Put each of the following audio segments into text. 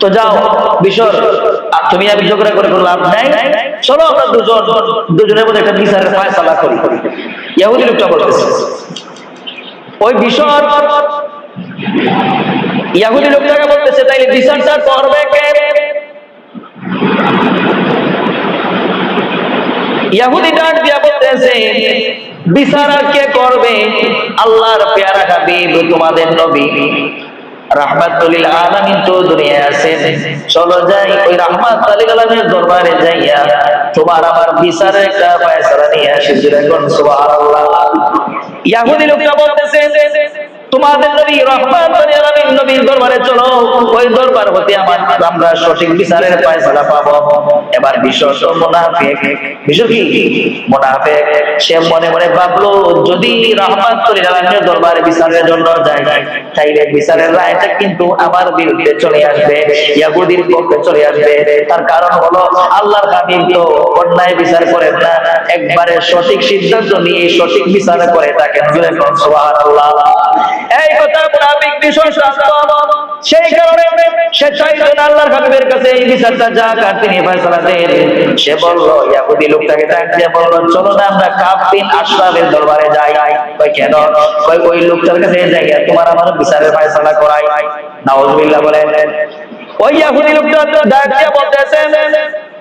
তো যাও বিশর আর তুমি আমি ঝগড়া করে কোনো লাভ নাই? চলো আমরা দুজন, দুজনের মধ্যে একটা বিচারের ফায়সালা করি। ইয়াহুদি লোকটা বলতেছে, ওই বিশর ইয়াহুদি লোকটাকে বলতেছে, তাইলে বিচারটা করবে কে? ইয়াহুদি ডাক দিয়া বলতেছে, বিচার আর কে করবে? আল্লাহর পেয়ারা হাবিব, তোমাদের নবী। রাহমাতুল আলামিন তো দুনিয়ায় আছেন। চলো যাই ওই রাহমাতুল আলামিনের দরবারে যাইয়া তোমার আমার বিচারের একটা ফয়সালা নিয়ে আসি। সুবহানাল্লাহ। ইয়াহুদি লোকটা বলতেছে তোমাদের নবীর দরবারে চলো, ওই দরবার হতে আমার আমরা সঠিক বিচারের পাবো। এবার সে মনে মনে ভাবলো, যদি আলামিনের দরবারে বিচারের জন্য যায় তাইলে বিচারের রায়টা কিন্তু আমার বিরুদ্ধে চলে আসবে, ইয়াহুদির পক্ষে চলে আসবে। তার কারণ হলো, আল্লাহর হাবিব তো অন্যায় বিচার করেন না, একবারে সঠিক সিদ্ধান্ত নিয়ে সঠিক বিচার করে থাকেন। এই কথা মুনাফিক বিষয় শাস্ত্র সেই কারণে সে চাইতো না আল্লাহর হাবিবের কাছে এই বিচারটা যাক আর তিনি ফয়সালা দেন। সে বলল, ইয়াহুদি লোকটাকে ডাক দিয়ে বলল, চলো না, আমরা কাব বিন আশরাফের দরবারে যাই। কই কেন? কই ওই লোকটার কাছে যাই তোমার আমার বিচারের ফয়সালা করাই। নাউজুবিল্লাহ বলে ওই ইয়াহুদি লোকটা ডাক দিয়ে বলতেছে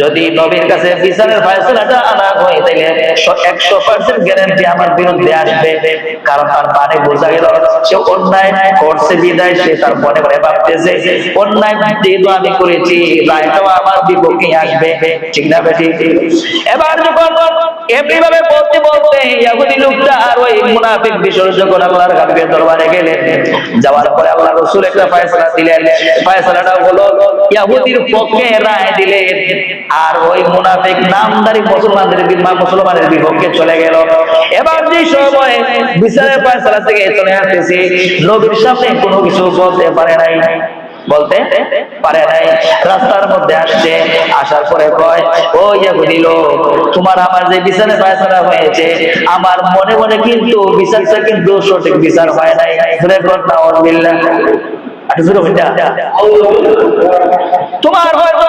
যদি নবীর কাছে বিচারের ফয়সালাটা আনা হয় তাহলে একশো পার্সেন্ট গ্যারান্টি আমার বিরুদ্ধে আসবে। কারণ তার মানে বোঝা গেল, সে অন্যায় করছে, বিদায় সে তার মনে মনে ভাবতেছে, অন্যায় যেহেতু আমি করেছি, রায়টাও আমার বিপক্ষে আসবে। ঠিক না বেটি এবার যখন এমনি বলতে বলতে ইয়াহুদি লোকটা আর ওই মুনাফিক যখন আল্লাহর হাবিবের দরবারে গেলেন, যাওয়ার পরে আল্লাহ রসুল একটা ফয়সালা দিলেন। ফয়সালাটা হলো ইয়াহুদির পক্ষে রায় দিলেন। আর ওই মুনাফিক নামদারি মুসলমানদের মুসলমানের বিপক্ষে চলে গেল। এবার যে সময় বিচারের ফয়সালা থেকে চলে আসতেছে, নবীর সামনে কোনো কিছু বলতে পারে নাই। বলতে পারে নাই। রাস্তার মধ্যে আসছে, আসার পরে কয়, ও ইহুদি লোক, তোমার আমার যে বিচারে ফয়সালা হয়েছে, আমার মনে মনে কিন্তু বিচারটা কিন্তু সঠিক বিচার হয় নাই। ধরে কর না বিল্লাহ একটু জোরে বলটা। তোমার হয়তো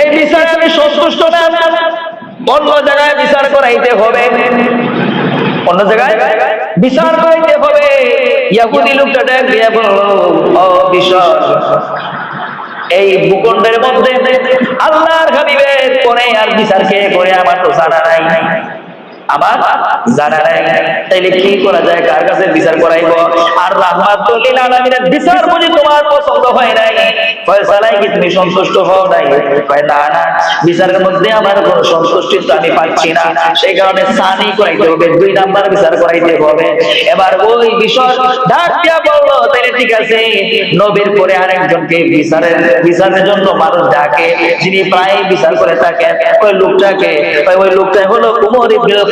এই বিচারে আমি সন্তুষ্ট না। অন্য জায়গায় বিচার করাইতে হবে। অন্য জায়গায় বিচার করাইতে হবে। ইয়াহুদি লোকটা ডাক দিয়া ও এই ভূখণ্ডের মধ্যে আল্লাহর হাবিবের পরে আর বিচার কে করে আমার তো জানা নাই। আমার জানা নাই। তাইলে কি করা যায়? কার কাছে বিচার করাইব? আর রাহমাতুল আলামিনের বিচার বুঝি তোমার পছন্দ হয় নাই। ফয়সালায় কি তুমি সন্তুষ্ট হও নাই? কয়, না না, বিচারের মধ্যে আমার কোনো সন্তুষ্টি তো আমি পাচ্ছি না। সেই কারণে সানি করাইতে হবে, দুই নাম্বার বিচার করাইতে হবে। এবার ওই বিষয় ডাক দিয়া বলল, তাইলে ঠিক আছে। নবীর পরে আরেকজনকে বিচারের বিচারের জন্য মানুষ ডাকে, যিনি প্রায় বিচার করে থাকেন। ওই লোকটাকে? ওই- লোকটা হলো উমর ইবনুল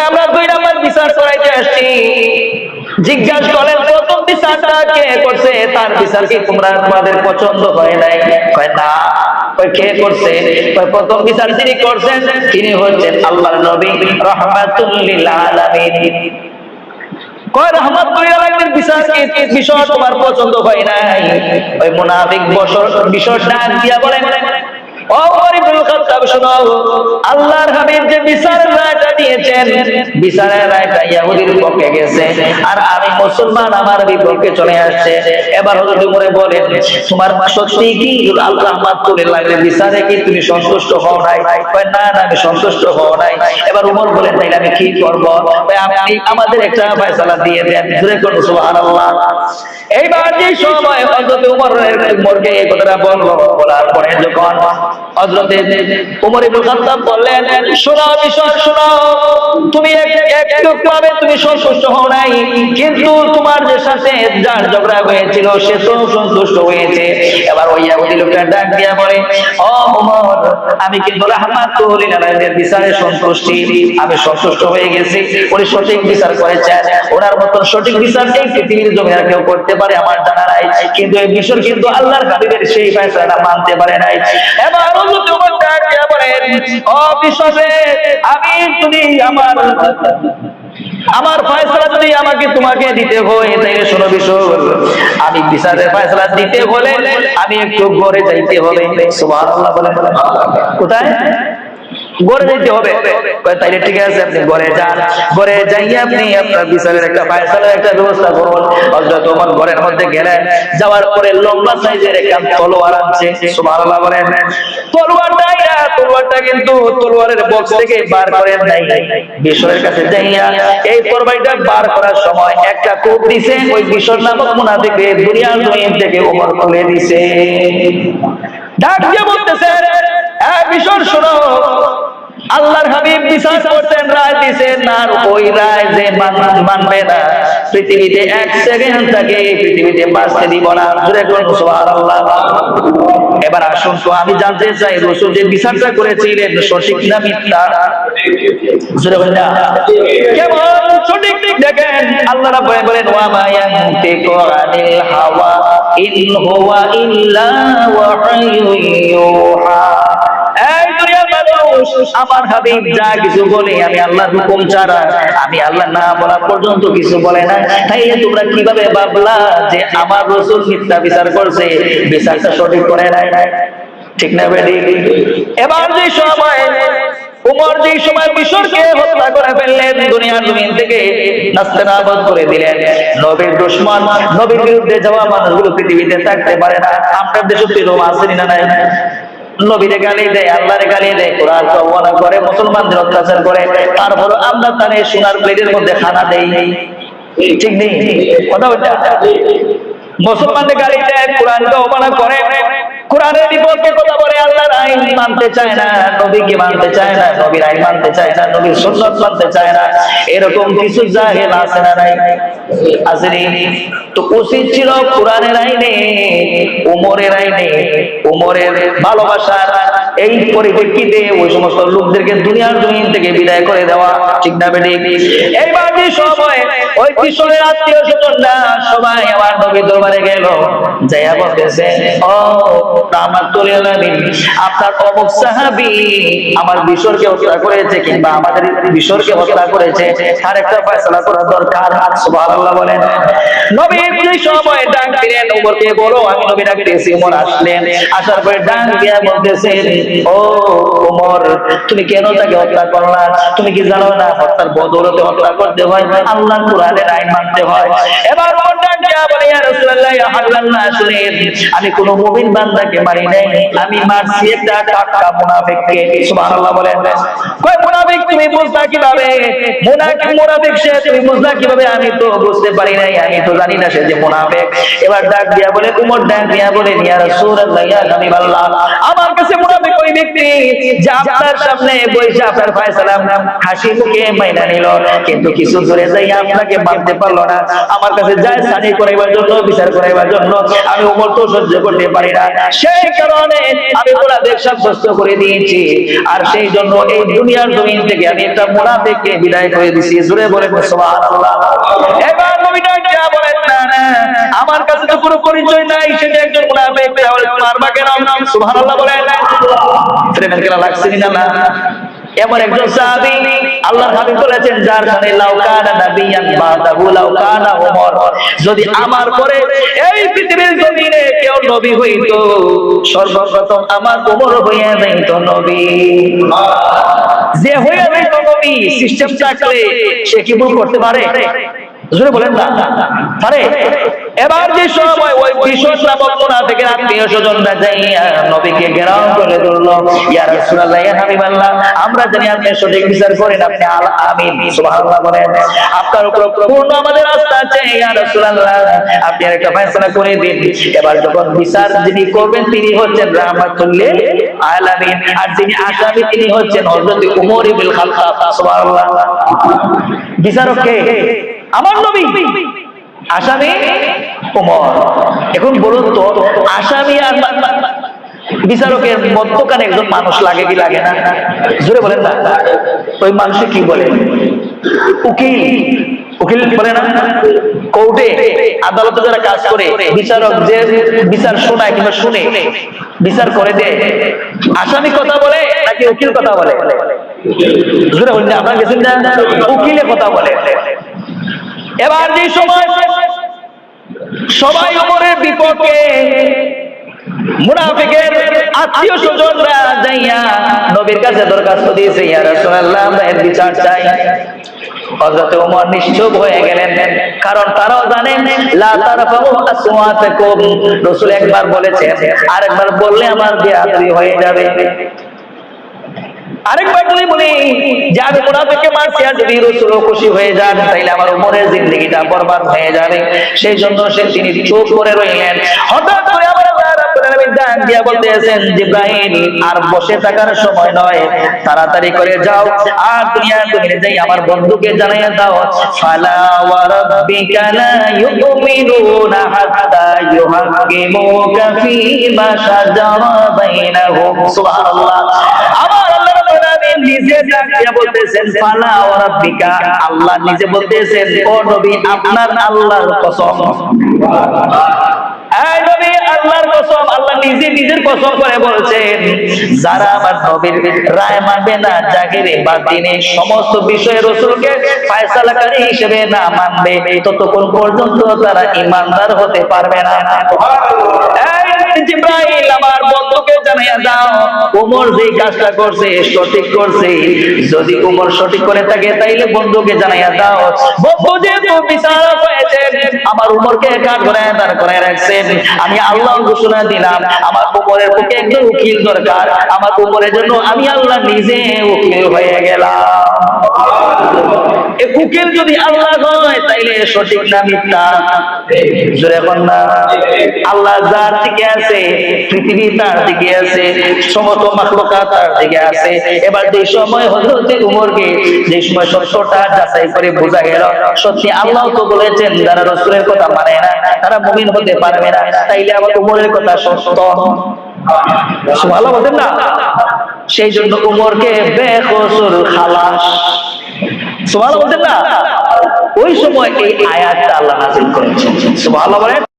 আমরা দুই নাম্বার বিচার করাইতে আসছি। জিজ্ঞাসা করেন প্রথম বিচারটা কে করছে? তার বিচার কি তোমরা তোমাদের পছন্দ হয় নাই? কয়, না। কে করছে? প্রথম তিনি তিনি বিষয় তোমার পছন্দ হয় নাই? ওই মুনাফিক বছর বিষয় দিয়া বলেন? বিচারে কি তুমি সন্তুষ্ট হও নাই? না আমি সন্তুষ্ট হও নাই। এবার উমর বলেন, তাইলে আমি কি করব? আপনি আমাদের একটা ফয়সালা দিয়ে দেন। এইবার যে সময় হযরত উমরকে এই কথাটা বলল, বলার পরে যখন হযরতে উমর ইবুল খাত্তাব বললেন শোনা বিষয় শোনো। তুমি এক- একটু তুমি সন্তুষ্ট হও নাই। কিন্তু তোমার যে সাথে যার ঝগড়া হয়েছিল, সে তো সন্তুষ্ট হয়েছে। এবার ওই লোকটা ডাক দিয়া বলে, ও আমি কিন্তু বিচারে সন্তুষ্টি। আমি সন্তুষ্ট হয়ে গেছি। উনি সঠিক বিচার করেছেন। ওনার মতন সঠিক বিচার এই পৃথিবীর জমি আর কেউ করতে পারে আমার জানা নাই। কিন্তু এই বিষয় কিন্তু আল্লাহর হাবিবের সেই ফয়সালাটা মানতে পারে নাই। এবার ও আমি তুমি আমার আমার ফয়সলা যদি আমাকে তোমাকে দিতে হয়, তাইলে শোনো বিষয় আমি বিচারের ফয়সলা দিতে হলে আমি একটু ঘরে যাইতে হবে। বলে কোথায়? গড়ে যেতে হবে। তাইলে ঠিক আছে, আপনি গড়ে যান। গড়ে যাইয়ে আপনি আপনার বিচারের একটা ফায়সালার একটা ব্যবস্থা করুন। হযরত ওমর ঘরের মধ্যে গেলেন। যাওয়ার পরে লম্বা সাইজের একটা তলোয়ার আনছে। সুবহানাল্লাহ বলেন, তলোয়ারটা ইয়া, তলোয়ারটা কিন্তু তলোয়ারের বক্স থেকে বার করে নাই। বিশরের কাছে যাইয়া এই তরবারিটা বার করার সময় একটা কোপ দিছে। ওই বিশর নামক মুনাফিকে দুনিয়ার জমিন থেকে ওমর খুলে দিছে। ডাক দিয়ে বলতেছে এক বিশর শোনো। আল্লাহর হাবিব বিচার করতেন রায় দিছেন আর ওই রায় যে মান- মানবে না, পৃথিবীতে এক সেকেন্ড তাকে পৃথিবীতে বাঁচতে দিব না। জোরে করুন সুবহানাল্লাহ। এবার আসুন তো, আমি জানতে চাই, রসুল যে বিচারটা করেছিলেন, সঠিক না মিথ্যা? কেমন সঠিক দেখেন? আল্লাহ রাব্বুল বলেন, ওয়া মা হাওয়া, ইন হুয়া ইল্লা আমার হাবিব যা কিছু বলে, আমি আল্লাহর হুকুম ছাড়া, আমি আল্লাহ না বলা পর্যন্ত কিছু বলে না। তাই তোমরা কীভাবে যে আমার রসুল মিথ্যা বিচার করছে, বিচারটা সঠিক করে নাই? ঠিক না বেডি এবার যে সময়, উমর সময় হত্যা করে ফেললেন, দুনিয়ার জমিন থেকে করে দিলেন। নবীর দুশ্মন, নবীর বিরুদ্ধে যাওয়া মানুষগুলো পৃথিবীতে থাকতে পারে না। আপনার দেশে তো আসেনি না নাই? নবীরে গালি দেয়, আল্লাহরে গালি দেয়, কোরআন অবমাননা করে, মুসলমানদের অত্যাচার করে তারপর আমরা তারে সোনার প্লেটের মধ্যে খানা দেই। ঠিক নেই? কথা বলতে মুসলমানদের গালি দেয় কোরআনকে অবমাননা করে। কোরআনের বিপক্ষে কথা বলে, আল্লাহর আইন মানতে চায় না, নবীকে মানতে চায় না, নবীর আইন মানতে চায় না, নবীর সুন্নাত মানতে চায় না। এরকম কিছু জাহেল আছে না নাই? আসেনি তো উচিত ছিল কোরআনের আইনে উমরের আইনে উমরের ভালোবাসার এই পরিপ্রেক্ষিতে ওই সমস্ত লোকদেরকে দুনিয়ার জমিন থেকে বিদায় করে দেওয়া, ঠিক না বেটি সময় ওই কিশোরের আত্মীয় স্বজনরা সবাই আমার নবীর দরবারে গেল, যাইয়া বলতেছে, ও আপনার অমুক আমার হত্যা করেছে কিংবা আমাদের বিশরকে হত্যা করেছে। তার একটা করা দরকার। বলেন, নবী সময় ডাক দিলেন বলো, আমি নবী ডাক দিয়েছি আসলেন। আসার পরে ডাক দিয়া বলতেছেন ও ওমর, তুমি কেন তাকে হত্যা করলা তুমি কি জানো না হত্যার হত্যা করতে হয়? আল্লাহ কোরআনের আইন মানতে হয়। এবার আমি কোন মুমিন বান্দাকে মারি নাই। আমি মারছি একটা মুনাফিককে। সুবহানাল্লাহ বলেন। মুনাফিক, তুমি বুঝতা কীভাবে? মুনাফিক মুনাফিক সে, তুমি বুঝতা কীভাবে? আমি তো বুঝতে পারি নাই, আমি তো জানি না সে যে মুনাফিক। এবার ডাক দিয়া বলে, উমর, ডাক দিয়া বলে, ইয়া রাসূলুল্লাহ, ইয়া হাবিবাল্লাহ, আমার কাছে মুনাফিক ওই ব্যক্তি যে সামনে বসে আপনার ফয়সালা হাসি মুখে মাইনা নিল। কিন্তু কিছু দূরে যাই আপনাকে মানতে পারল না। আমার কাছে যায় সানি করাইবার জন্য, বিচার করাইবার জন্য আমি উমর তো সহ্য করতে পারি না। সেই কারণে আমি মোনাফেক সাব্যস্ত করে দিয়েছি। আর সেই জন্য এই দুনিয়ার জমিন থেকে আমি একটা মোনাফেককে বিদায় করে দিছি। জুড়ে বলে সুবহানাল্লাহ। এবার নবী না আমার কাছে তো কোনো পরিচয় নাই, সেটা একজন মুনাফিক মারবা কেন সুবহানাল্লাহ বলেন ট্রেনের খেলা লাগছে না না একজন আল্লাহর হাবিব বলেছেন, যার সামনে লাউকানা নাবিয়ান বাদাহু লাউকানা যদি আমার পরে এই পৃথিবীর জমিনে কেউ নবী হইতো, সর্বপ্রথম আমার ওমর হইয়া যাইতো নবী। যে হইয়া নবী সিস্টেম থাকলে সে কি ভুল করতে পারে? এবার ওই আত্মীয় ঘেরাও করে ধরলো। আমরা জানি আপনি সঠিক বিচার করেন, আপনি আল আমিন আপনার উপর পূর্ণ আমাদের আস্থা আছে আপনি একটা করে দিন। এবার যখন বিচার যিনি করবেন, তিনি হচ্ছেন রাহমাতুল আর যিনি আসামি, তিনি হচ্ছেন বিচারক কে? আমার নবী। আসামি ওমর। এখন বলুন তো, আসামি আর বিচারকের মধ্যখানে একজন মানুষ লাগে কি লাগে না? জোরে বলেন না। ওই মানুষে কি বলে? উকিল। উকিল বলে না? কোর্টে আদালতে যারা কাজ করে, বিচারক যে বিচার শোনায় কিংবা শুনে বিচার করে দেয় আসামি কথা বলে নাকি উকিল কথা বলে? জোরে বলেন আপনার গেছেন না উকিলে কথা বলে? এবার যে সময় সবাই ওমরের বিপক্ষে মুনাফিকের আত্মীয় স্বজনরা যাইয়া নবীর কাছে দরখাস্ত দিয়েছে, ইয়া রাসূলুল্লাহ, আমরা বিচার চাই। হযরত ওমর নিশ্চুপ হয়ে গেলেন, কারণ তারাও জানেন, লা তারফাউ আসওয়াতাকুম। রাসূল একবার বলেছেন, আরেকবার বললে আমার বিয়াদবি হয়ে যাবে। আরেকবার বলি মারছি আর যদি রসুল খুশি হয়ে যান, তাইলে আমার উমরের জিন্দগিটা বরবাদ হয়ে যাবে। সেই জন্য সে তিনি চুপ করে রইলেন। হঠাৎ করে তাড়াতাড়ি করে যাও, আর দুনিয়া তুমি যাই, আমার বন্ধুকে জানাইয়া দাও। ফালা নিজে বলতেছেন রাব্বিকা। আল্লাহ নিজে বলতেছেন, ও নবী, আপনার আল্লাহর কসম। যারা আমার রায় মানবে না দিনে সমস্ত বিষয়ে রসুলকে ফয়সালাকারী হিসেবে না মানবে, ততক্ষণ পর্যন্ত তারা ইমানদার হতে পারবে না। জিব্রাইল আমার বন্ধুকে জানাইয়া দাও। ওমর যে কাজটা করছে, সঠিক করছে। যদি ওমর সঠিক করে থাকে, তাইলে বন্ধুকে জানাইয়া দাও। বন্ধু যেহেতু বিচারক হয়েছেন আমার উমরকে কাঠ করে দাঁড় করে রাখছেন। আমি আল্লাহ ঘোষণা দিলাম, আমার উমরের পক্ষে একজন উকিল দরকার। আমার উমরের জন্য আমি আল্লাহ নিজে উকিল হয়ে গেলাম। উকিল যদি আল্লাহ হয়, তাইলে সঠিক না মিথ্যা। না। আল্লাহ যার দিকে আছে, পৃথিবী তার দিকে আছে তার দিকে আছে। এবার যে সময় হজরতে উমরকে যে সময় সত্যটা যাচাই করে বোঝা গেল, সত্যি আল্লাহ তো বলেছেন, যারা কথা মানে না, তারা মুমিন হতে পারবে না। তাইলে আবার উমরের কথা সত্য। ভালো না? সেই জন্য উমরকে বেকসুর খালাস। সুবহানাল্লাহ বলতেন না? ওই সময় এই আয়াতটা আল্লাহ নাযিল করেছেন। সুবহানাল্লাহ বলেন।